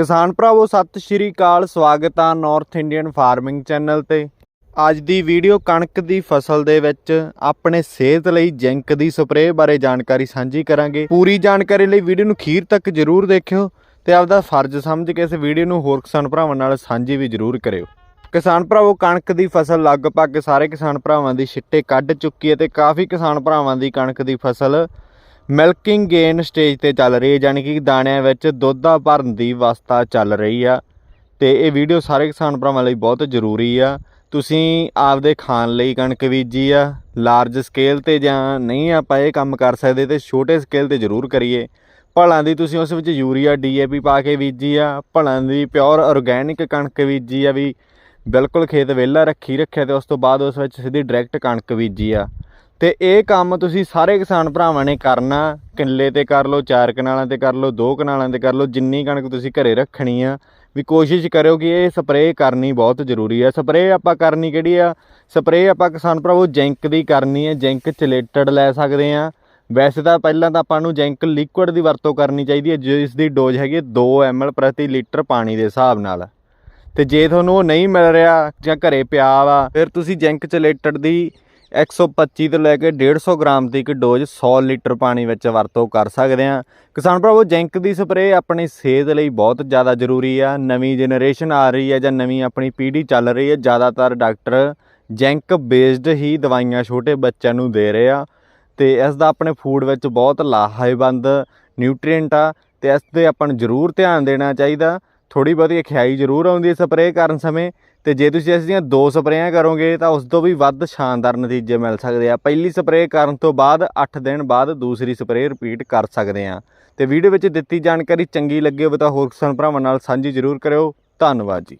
ਕਿਸਾਨ ਭਰਾਵੋ, ਸਤਿ ਸ਼੍ਰੀ ਅਕਾਲ, ਸਵਾਗਤ ਆ ਨਾਰਥ ਇੰਡੀਅਨ ਫਾਰਮਿੰਗ ਚੈਨਲ ਤੇ। ਅੱਜ ਦੀ ਵੀਡੀਓ ਕਣਕ ਦੀ ਫਸਲ ਦੇ ਵਿੱਚ ਆਪਣੇ ਸਿਹਤ ਲਈ ਜ਼ਿੰਕ ਦੀ ਸਪਰੇਅ ਬਾਰੇ ਜਾਣਕਾਰੀ ਸਾਂਝੀ ਕਰਾਂਗੇ। ਪੂਰੀ ਜਾਣਕਾਰੀ ਲਈ ਵੀਡੀਓ ਨੂੰ ਅਖੀਰ ਤੱਕ ਜ਼ਰੂਰ ਦੇਖਿਓ ਤੇ ਆਪਦਾ ਫਰਜ਼ ਸਮਝ ਕੇ ਇਸ ਵੀਡੀਓ ਨੂੰ ਹੋਰ ਕਿਸਾਨ ਭਰਾਵਾਂ ਨਾਲ ਸਾਂਝੀ ਵੀ ਜ਼ਰੂਰ ਕਰਿਓ। ਕਿਸਾਨ ਭਰਾਵੋ, ਕਣਕ ਦੀ ਫਸਲ ਲਗਭਗ ਸਾਰੇ ਕਿਸਾਨ ਭਰਾਵਾਂ ਦੀ ਛਿੱਟੇ ਕੱਢ ਚੁੱਕੀ ਹੈ ਤੇ ਕਾਫੀ ਕਿਸਾਨ ਭਰਾਵਾਂ ਦੀ ਕਣਕ ਦੀ ਫਸਲ ਮਿਲਕਿੰਗ ਗੇਨ ਸਟੇਜ ਤੇ ਚੱਲ ਰਹੀ ਹੈ ਯਾਨੀ ਕਿ ਦਾਣਿਆਂ ਵਿੱਚ ਦੁੱਧਾ ਭਰਨ ਦੀ ਅਵਸਥਾ ਚੱਲ ਰਹੀ ਆ। ਤੇ ਇਹ ਵੀਡੀਓ ਸਾਰੇ ਕਿਸਾਨ ਭਰਾਵਾਂ ਲਈ ਬਹੁਤ ਜ਼ਰੂਰੀ ਆ। ਤੁਸੀਂ ਆਪਦੇ ਖਾਣ ਲਈ ਕਣਕ ਬੀਜੀ ਆ ਲਾਰਜ ਸਕੇਲ ਤੇ ਜਾਂ ਨਹੀਂ ਆਪਾਂ ਇਹ ਕੰਮ ਕਰ ਸਕਦੇ ਤੇ ਛੋਟੇ ਸਕੇਲ ਤੇ ਜ਼ਰੂਰ ਕਰੀਏ। ਭਲਾਂ ਦੀ ਤੁਸੀਂ ਉਸ ਵਿੱਚ ਯੂਰੀਆ ਡੀਏਪੀ ਪਾ ਕੇ ਬੀਜੀ ਆ, ਭਲਾਂ ਦੀ ਪਿਓਰ ਆਰਗੈਨਿਕ ਕਣਕ ਬੀਜੀ ਆ ਵੀ, ਬਿਲਕੁਲ ਖੇਤ ਵਿਹਲਾ ਰੱਖੀ ਰੱਖਿਆ ਤੇ ਉਸ ਤੋਂ ਬਾਅਦ ਉਸ ਵਿੱਚ ਸਿੱਧੀ ਡਾਇਰੈਕਟ ਕਣਕ ਬੀਜੀ ਆ। ਤੇ ਇਹ ਕੰਮ ਤੁਸੀਂ ਸਾਰੇ ਕਿਸਾਨ ਭਰਾਵਾਂ ਨੇ ਕਰਨਾ। ਕਿੱਲੇ ਤੇ ਕਰ ਲਓ, ਚਾਰ ਕਨਾਲਾਂ ਤੇ ਕਰ ਲਓ, ਦੋ ਕਨਾਲਾਂ ਤੇ ਕਰ ਲਓ, ਜਿੰਨੀ ਕਣਕ ਤੁਸੀਂ ਘਰੇ ਰੱਖਣੀ ਆ, ਵੀ ਕੋਸ਼ਿਸ਼ ਕਰਿਓ ਕਿ ਇਹ ਸਪਰੇਅ ਕਰਨੀ ਬਹੁਤ ਜ਼ਰੂਰੀ ਆ। ਸਪਰੇਅ ਆਪਾਂ ਕਰਨੀ ਕਿਹੜੀ ਆ? ਸਪਰੇਅ ਆਪਾਂ ਕਿਸਾਨ ਭਰਾਵੋ, ਜੈਂਕ ਦੀ ਕਰਨੀ ਹੈ ਜੈਂਕ ਚਲੇਟਡ ਲੈ ਸਕਦੇ ਆ। ਵੈਸੇ ਤਾਂ ਪਹਿਲਾਂ ਤਾਂ ਆਪਾਂ ਨੂੰ ਜੈਂਕ ਲਿਕੁਇਡ ਦੀ ਵਰਤੋਂ ਕਰਨੀ ਚਾਹੀਦੀ ਹੈ ਜਿਸ ਦੀ ਡੋਜ਼ ਹੈਗੀ ਹੈ 2 ml ਪ੍ਰਤੀ ਲੀਟਰ ਪਾਣੀ ਦੇ ਹਿਸਾਬ ਨਾਲ। ਤੇ ਜੇ ਤੁਹਾਨੂੰ ਉਹ ਨਹੀਂ ਮਿਲ ਰਿਹਾ ਜਾਂ ਘਰੇ ਪਿਆ ਵਾ, ਫਿਰ ਤੁਸੀਂ ਜੈਂਕ ਚਲੇਟਡ ਦੀ 125 ਤੋਂ ਲੈ ਕੇ 150 ਗ੍ਰਾਮ ਦੀ ਇੱਕ ਡੋਜ਼ 100 ਲੀਟਰ ਪਾਣੀ ਵਿੱਚ ਵਰਤੋਂ ਕਰ ਸਕਦੇ ਆ ਕਿਸਾਨ ਭਰਾਵੋ, ਜਿੰਕ ਦੀ ਸਪਰੇਅ ਆਪਣੀ ਸਿਹਤ ਲਈ ਬਹੁਤ ਜ਼ਿਆਦਾ ਜ਼ਰੂਰੀ ਆ। ਨਵੀਂ ਜਨਰੇਸ਼ਨ ਆ ਰਹੀ ਹੈ ਜਾਂ ਨਵੀਂ ਆਪਣੀ ਪੀੜ੍ਹੀ ਚੱਲ ਰਹੀ ਹੈ, ਜ਼ਿਆਦਾਤਰ ਡਾਕਟਰ ਜਿੰਕ ਬੇਸਡ ਹੀ ਦਵਾਈਆਂ ਛੋਟੇ ਬੱਚਿਆਂ ਨੂੰ ਦੇ ਰਹੇ ਆ ਤੇ ਇਸ ਦਾ ਆਪਣੇ ਫੂਡ ਵਿੱਚ ਬਹੁਤ ਲਾਹੇਵੰਦ ਨਿਊਟ੍ਰੀਐਂਟ ਆ ਤੇ ਇਸ ਤੇ ਆਪਾਂ ਨੂੰ ਜ਼ਰੂਰ ਧਿਆਨ ਦੇਣਾ ਚਾਹੀਦਾ। ਥੋੜੀ ਬਹੁਤੀ ਖਿਆਈ ਜ਼ਰੂਰ ਆਉਂਦੀ ਹੈ ਸਪਰੇਅ ਕਰਨ ਸਮੇਂ ਤੇ ਜੇ ਤੁਸੀਂ ਇਸ ਦੀਆਂ ਦੋ ਸਪਰੇਆਂ ਕਰੋਗੇ ਤਾਂ ਉਸ ਤੋਂ ਵੀ ਵੱਧ ਸ਼ਾਨਦਾਰ ਨਤੀਜੇ ਮਿਲ ਸਕਦੇ ਆ। ਪਹਿਲੀ ਸਪਰੇਅ ਕਰਨ ਤੋਂ ਬਾਅਦ 8 ਦਿਨ ਬਾਅਦ ਦੂਸਰੀ ਸਪਰੇਅ ਰਿਪੀਟ ਕਰ ਸਕਦੇ ਆ। ਤੇ ਵੀਡੀਓ ਵਿੱਚ ਦਿੱਤੀ ਜਾਣਕਾਰੀ ਚੰਗੀ ਲੱਗੇ ਹੋਵੇ ਤਾਂ ਹੋਰ ਕਿਸਾਨ ਭਰਾਵਾਂ ਨਾਲ ਸਾਂਝੀ ਜ਼ਰੂਰ ਕਰਿਓ। ਧੰਨਵਾਦ ਜੀ।